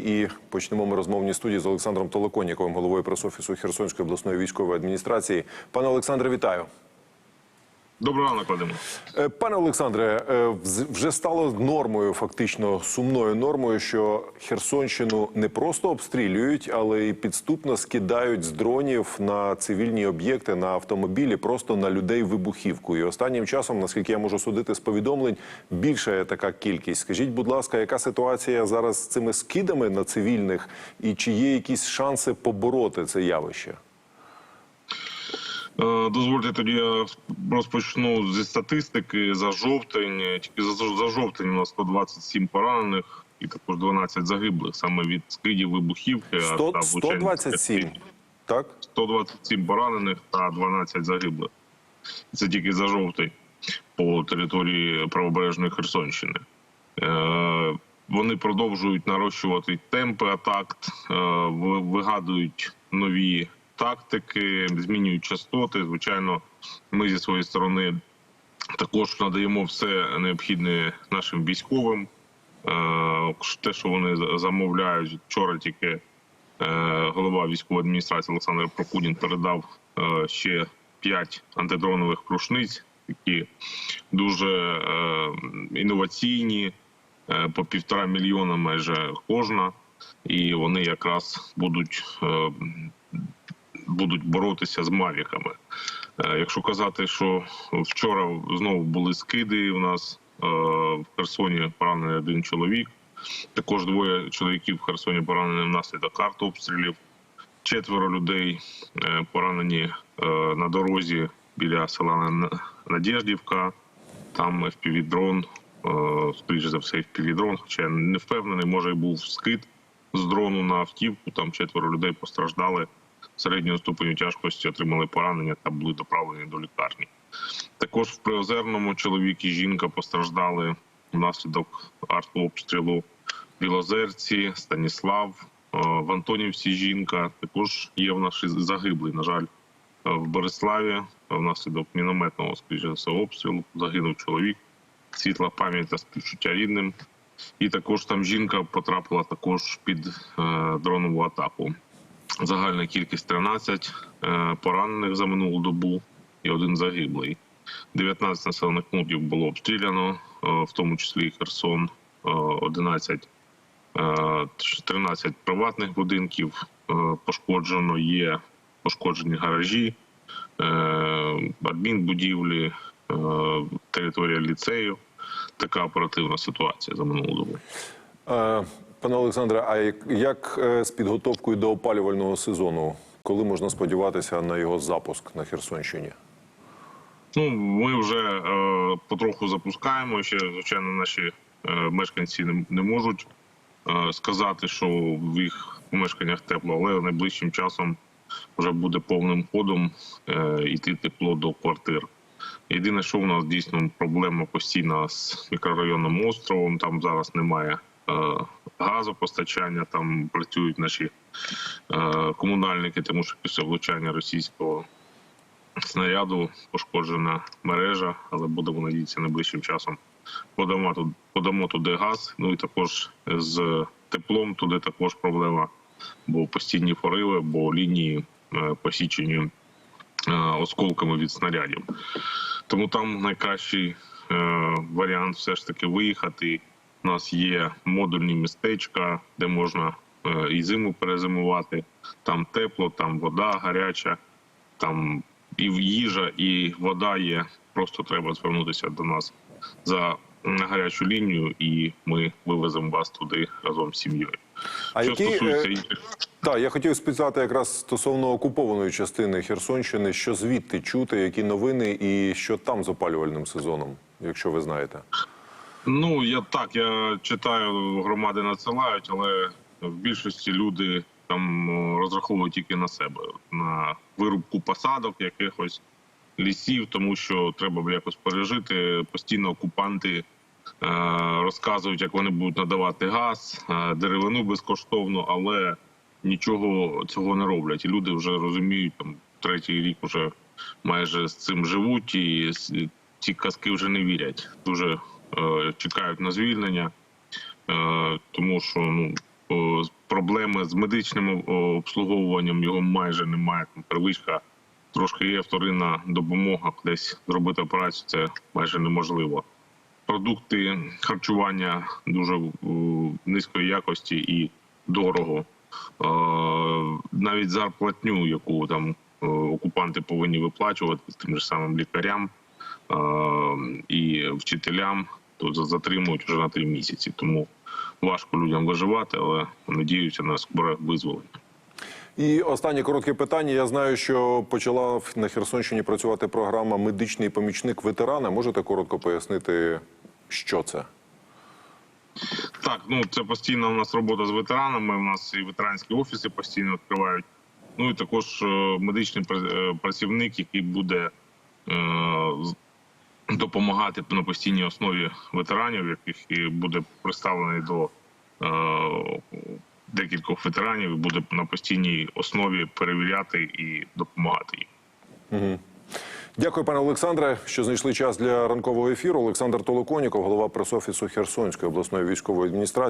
І почнемо ми розмовні студії з Олександром Толоконніковим, головою прес-офісу Херсонської обласної військової адміністрації. Пане Олександре, вітаю. Доброго ранку, Вадиме. Е, Пане Олександре, е, вже стало нормою, фактично сумною нормою, що Херсонщину не просто обстрілюють, але й підступно скидають з дронів на цивільні об'єкти, на автомобілі, просто на людей вибухівку. І останнім часом, наскільки я можу судити з повідомлень, більша така кількість. Скажіть, будь ласка, яка ситуація зараз з цими скидами на цивільних, і чи є якісь шанси побороти це явище? Е, Дозвольте тоді я розпочну зі статистики за жовтень. Тільки за, за жовтень у нас 127 поранених і також 12 загиблих саме від скидів вибухівки. а 100, та влучань 127, так? 127 поранених та 12 загиблих. Це тільки за жовтень по території правобережної Херсонщини. Е, Вони продовжують нарощувати темпи атак, е, вигадують нові тактики, змінюють частоти. Звичайно, ми зі своєї сторони також надаємо все необхідне нашим військовим. Е, Те, що вони замовляють вчора, тільки е, голова військової адміністрації Олександр Прокудін передав е, ще 5 антидронових рушниць, які дуже інноваційні, по півтора мільйона майже кожна, і вони якраз будуть. Будуть боротися з мавіками. Е, Якщо казати, що вчора знову були скиди, у нас е, в Херсоні поранений один чоловік. Також двоє чоловіків в Херсоні поранені внаслідок артобстрілів. Четверо людей е, поранені на дорозі біля села Надєждівка. Там FPV-дрон, скоріше за все, FPV-дрон, хоча я не впевнений, може і був скид з дрону на автівку. Там четверо людей постраждали середнього ступеню тяжкості, отримали поранення та були доправлені до лікарні. Також в Приозерному чоловік і жінка постраждали внаслідок артобстрілу в Білозерці, Станіслав, е, в Антонівці жінка. Також є в нас і загиблий, на жаль, е, в Бориславі е, внаслідок мінометного скоріше обстрілу загинув чоловік. Світла пам'ять та співчуття рідним. І також там жінка потрапила також під дронову атаку. Загальна кількість 13 е, поранених за минулу добу і один загиблий. 19 населених пунктів було обстріляно, е, в тому числі і Херсон, е, 11, е, 13 приватних будинків пошкоджено. Є пошкоджені гаражі, адмінбудівлі, територія ліцею. Така оперативна ситуація за минулу добу. Пане Олександре, а як, е, з підготовкою до опалювального сезону? Коли можна сподіватися на його запуск на Херсонщині? Ну, ми вже е, потроху запускаємо. Ще звичайно, наші е, мешканці не, не можуть е, сказати, що в їх помешканнях тепло, але найближчим часом вже буде повним ходом е, йти тепло до квартир. Єдине, що у нас дійсно проблема постійна з мікрорайоном островом. Там зараз немає газопостачання, там працюють наші е, комунальники, тому що після влучання російського снаряду пошкоджена мережа, але будемо надіятися найближчим часом. Подамо туди, газ. Ну і також з теплом туди також проблема, бо постійні пориви, бо лінії е, посічені е, осколками від снарядів. Тому там найкращий е, варіант все ж таки виїхати. У нас є модульні містечка, де можна е, і зиму перезимувати. Там тепло, там вода гаряча, там і їжа, і вода є. Просто треба звернутися до нас за гарячу лінію, і ми вивеземо вас туди разом з сім'єю. А Що які, стосується е, інших Так, я хотів спитати якраз стосовно окупованої частини Херсонщини, що звідти чути, які новини і що там з опалювальним сезоном, якщо ви знаєте. Ну я так, я читаю, громади надсилають, але в більшості люди там розраховують тільки на себе, на вирубку посадок, якихось лісів, тому що треба якось пережити. Постійно окупанти е, розказують, як вони будуть надавати газ, е, деревину безкоштовно, але нічого цього не роблять. І люди вже розуміють, там третій рік вже майже з цим живуть, і ці казки вже не вірять. Дуже чекають на звільнення, е, тому що ну проблеми з медичним обслуговуванням його майже немає. Там первичка трошки є вторинна допомога, десь зробити операцію це майже неможливо. Продукти харчування дуже низької якості і дорого. Е, Навіть зарплатню, яку там е, окупанти повинні виплачувати тим же самим лікарям е, і вчителям, то затримують вже на три місяці. Тому важко людям виживати, але надіюся на скоре визволення. І останнє коротке питання. Я знаю, що почала на Херсонщині працювати програма Медичний помічник ветерана. Можете коротко пояснити, що це? Так, ну це постійна у нас робота з ветеранами. У нас і ветеранські офіси постійно відкривають. Ну і також е, медичний е, працівник, який буде е, допомагати на постійній основі ветеранів, яких і буде представлений до е, декількох ветеранів, буде на постійній основі перевіряти і допомагати їм. Дякую, пане Олександре, що знайшли час для ранкового ефіру. Олександр Толоконіков, голова пресофісу Херсонської обласної військової адміністрації.